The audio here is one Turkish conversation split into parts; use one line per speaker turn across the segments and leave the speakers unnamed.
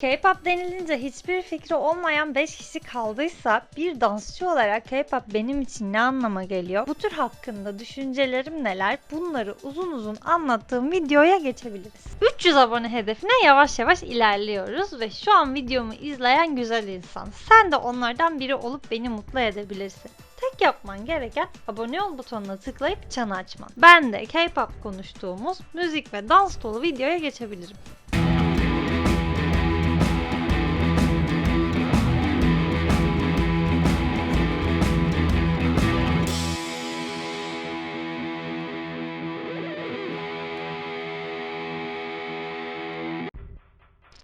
K-pop denilince hiçbir fikri olmayan 5 kişi kaldıysa bir dansçı olarak K-pop benim için ne anlama geliyor? Bu tür hakkında düşüncelerim neler? Bunları uzun uzun anlattığım videoya geçebiliriz. 300 abone hedefine yavaş yavaş ilerliyoruz ve şu an videomu izleyen güzel insan. Sen de onlardan biri olup beni mutlu edebilirsin. Tek yapman gereken abone ol butonuna tıklayıp çanı açman. Ben de K-pop konuştuğumuz müzik ve dans dolu videoya geçebilirim.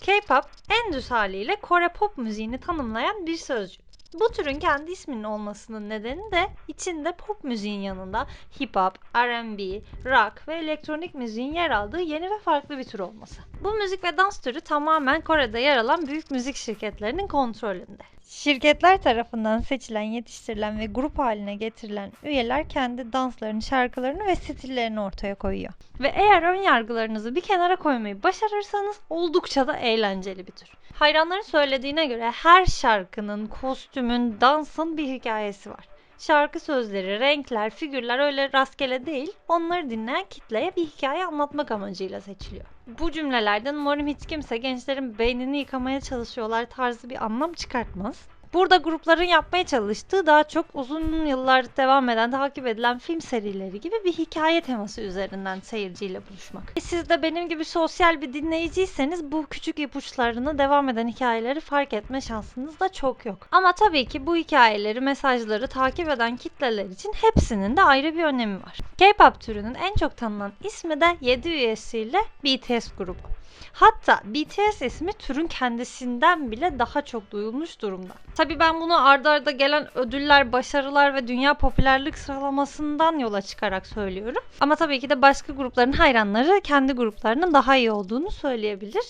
K-pop en düz haliyle Kore pop müziğini tanımlayan bir sözcük. Bu türün kendi isminin olmasının nedeni de içinde pop müziğin yanında hip hop, R&B, rock ve elektronik müziğin yer aldığı yeni ve farklı bir tür olması. Bu müzik ve dans türü tamamen Kore'de yer alan büyük müzik şirketlerinin kontrolünde. Şirketler tarafından seçilen, yetiştirilen ve grup haline getirilen üyeler kendi danslarını, şarkılarını ve stillerini ortaya koyuyor. Ve eğer ön yargılarınızı bir kenara koymayı başarırsanız oldukça da eğlenceli bir tür. Hayranların söylediğine göre her şarkının, kostümün, dansın bir hikayesi var. Şarkı sözleri, renkler, figürler öyle rastgele değil, onları dinleyen kitleye bir hikaye anlatmak amacıyla seçiliyor. Bu cümlelerden umarım hiç kimse gençlerin beynini yıkamaya çalışıyorlar tarzı bir anlam çıkartmaz. Burada grupların yapmaya çalıştığı daha çok uzun yıllar devam eden, takip edilen film serileri gibi bir hikaye teması üzerinden seyirciyle buluşmak. E Siz de benim gibi sosyal bir dinleyiciyseniz bu küçük ipuçlarını devam eden hikayeleri fark etme şansınız da çok yok. Ama tabii ki bu hikayeleri, mesajları takip eden kitleler için hepsinin de ayrı bir önemi var. K-pop türünün en çok tanınan ismi de 7 üyesiyle BTS grubu. Hatta BTS ismi türün kendisinden bile daha çok duyulmuş durumda. Tabii ben bunu ardarda arda gelen ödüller, başarılar ve dünya popülerlik sıralamasından yola çıkarak söylüyorum. Ama tabii ki de başka grupların hayranları kendi gruplarının daha iyi olduğunu söyleyebilir.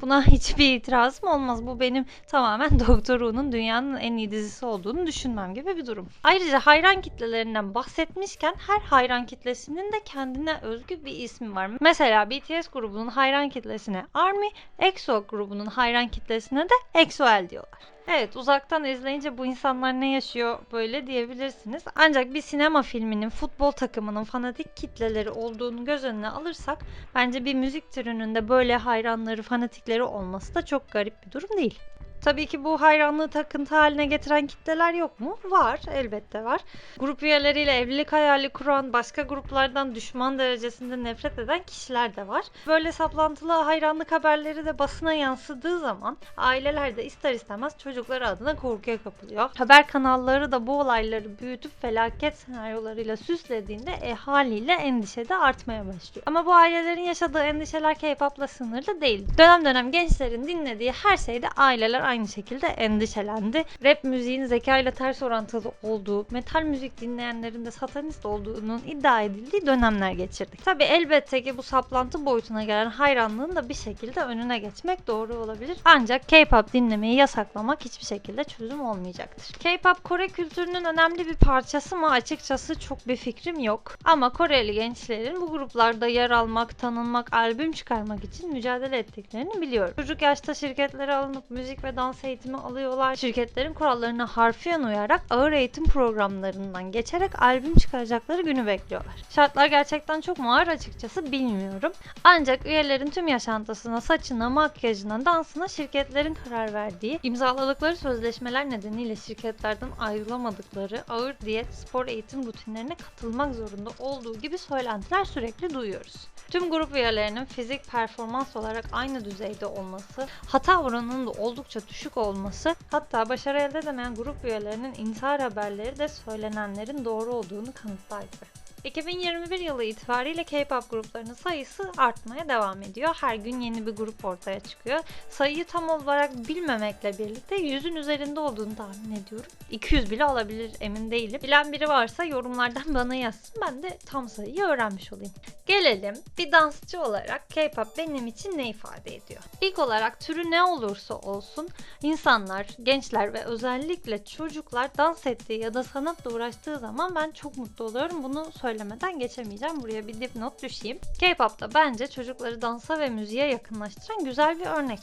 Buna hiçbir itirazım olmaz. Bu benim tamamen Doktor Who'nun dünyanın en iyi dizisi olduğunu düşünmem gibi bir durum. Ayrıca hayran kitlelerinden bahsetmişken her hayran kitlesinin de kendine özgü bir ismi var. Mesela BTS grubunun hayran kitlesine ARMY, EXO grubunun hayran kitlesine de EXO-L diyorlar. Evet uzaktan izleyince bu insanlar ne yaşıyor böyle diyebilirsiniz. Ancak bir sinema filminin futbol takımının fanatik kitleleri olduğunu göz önüne alırsak bence bir müzik türünün de böyle hayranları fanatikleri olması da çok garip bir durum değil. Tabii ki bu hayranlığı takıntı haline getiren kitleler yok mu? Var, elbette var. Grup üyeleriyle evlilik hayali kuran, başka gruplardan düşman derecesinde nefret eden kişiler de var. Böyle saplantılı hayranlık haberleri de basına yansıdığı zaman aileler de ister istemez çocukları adına korkuya kapılıyor. Haber kanalları da bu olayları büyütüp felaket senaryolarıyla süslediğinde e, haliyle endişe de artmaya başlıyor. Ama bu ailelerin yaşadığı endişeler K-pop'la sınırlı değil. Dönem dönem gençlerin dinlediği her şeyde aileler aynı şekilde endişelendi. Rap müziğin zeka ile ters orantılı olduğu, metal müzik dinleyenlerin de satanist olduğunun iddia edildiği dönemler geçirdik. Tabi elbette ki bu saplantı boyutuna gelen hayranlığın da bir şekilde önüne geçmek doğru olabilir. Ancak K-pop dinlemeyi yasaklamak hiçbir şekilde çözüm olmayacaktır. K-pop Kore kültürünün önemli bir parçası mı açıkçası çok bir fikrim yok. Ama Koreli gençlerin bu gruplarda yer almak, tanınmak, albüm çıkarmak için mücadele ettiklerini biliyorum. Çocuk yaşta şirketlere alınıp müzik ve dans eğitimi alıyorlar. Şirketlerin kurallarına harfiyen uyarak ağır eğitim programlarından geçerek albüm çıkaracakları günü bekliyorlar. Şartlar gerçekten çok mu ağır açıkçası bilmiyorum. Ancak üyelerin tüm yaşantısına, saçına, makyajına, dansına şirketlerin karar verdiği, imzaladıkları sözleşmeler nedeniyle şirketlerden ayrılamadıkları ağır diyet, spor eğitim rutinlerine katılmak zorunda olduğu gibi söylentiler sürekli duyuyoruz. Tüm grup üyelerinin fizik performans olarak aynı düzeyde olması, hata oranının da oldukça düşük olması, hatta başarı elde edemeyen grup üyelerinin intihar haberleri de söylenenlerin doğru olduğunu kanıtlar gibi. 2021 yılı itibariyle K-pop gruplarının sayısı artmaya devam ediyor. Her gün yeni bir grup ortaya çıkıyor. Sayıyı tam olarak bilmemekle birlikte 100'ün üzerinde olduğunu tahmin ediyorum. 200 bile olabilir emin değilim. Bilen biri varsa yorumlardan bana yazsın. Ben de tam sayıyı öğrenmiş olayım. Gelelim bir dansçı olarak K-pop benim için ne ifade ediyor? İlk olarak türü ne olursa olsun insanlar, gençler ve özellikle çocuklar dans ettiği ya da sanatla uğraştığı zaman ben çok mutlu oluyorum. Bunu söylemeden geçemeyeceğim. Buraya bir dipnot düşeyim. K-pop'ta bence çocukları dansa ve müziğe yakınlaştıran güzel bir örnek.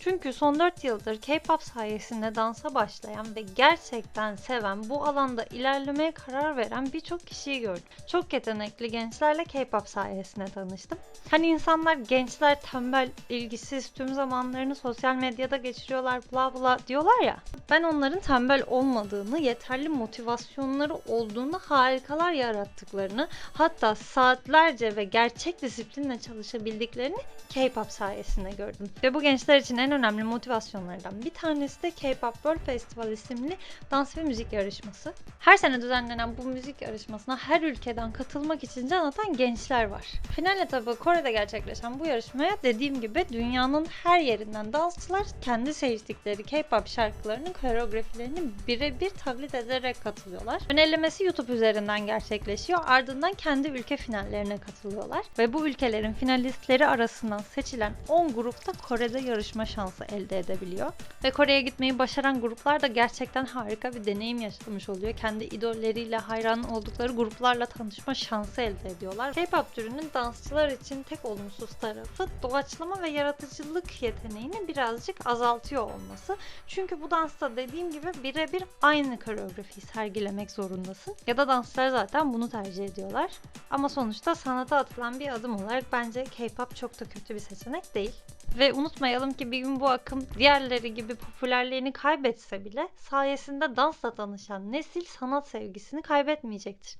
Çünkü son 4 yıldır K-pop sayesinde dansa başlayan ve gerçekten seven, bu alanda ilerlemeye karar veren birçok kişiyi gördüm. Çok yetenekli gençlerle K-pop sayesinde tanıştım. Hani insanlar gençler tembel, ilgisiz, tüm zamanlarını sosyal medyada geçiriyorlar bla bla diyorlar ya. Ben onların tembel olmadığını, yeterli motivasyonları olduğunu, harikalar yarattıklarını, hatta saatlerce ve gerçek disiplinle çalışabildiklerini K-pop sayesinde gördüm. Ve bu gençler için en önemli motivasyonlardan bir tanesi de K-pop World Festival isimli dans ve müzik yarışması. Her sene düzenlenen bu müzik yarışmasına her ülkeden katılmak için can atan gençler var. Final etabı Kore'de gerçekleşen bu yarışmaya dediğim gibi dünyanın her yerinden dansçılar kendi seçtikleri K-pop şarkılarının koreografilerini birebir taklit ederek katılıyorlar. Önerilemesi YouTube üzerinden gerçekleşiyor. Ardından kendi ülke finallerine katılıyorlar. Ve bu ülkelerin finalistleri arasından seçilen 10 grupta Kore'de yarışma şansı elde edebiliyor. Ve Kore'ye gitmeyi başaran gruplar da gerçekten harika bir deneyim yaşamış oluyor. Kendi idolleriyle hayran oldukları gruplarla tanışma şansı elde ediyorlar. K-pop türünün dansçılar için tek olumsuz tarafı doğaçlama ve yaratıcılık yeteneğini birazcık azaltıyor olması. Çünkü bu dansta dediğim gibi birebir aynı koreografiyi sergilemek zorundasın. Ya da dansçılar zaten bunu tercih ediyorlar. Ama sonuçta sanata atılan bir adım olarak bence K-pop çok da kötü bir seçenek değil. Ve unutmayalım ki bir gün bu akım diğerleri gibi popülerliğini kaybetse bile sayesinde dansla tanışan nesil sanat sevgisini kaybetmeyecektir.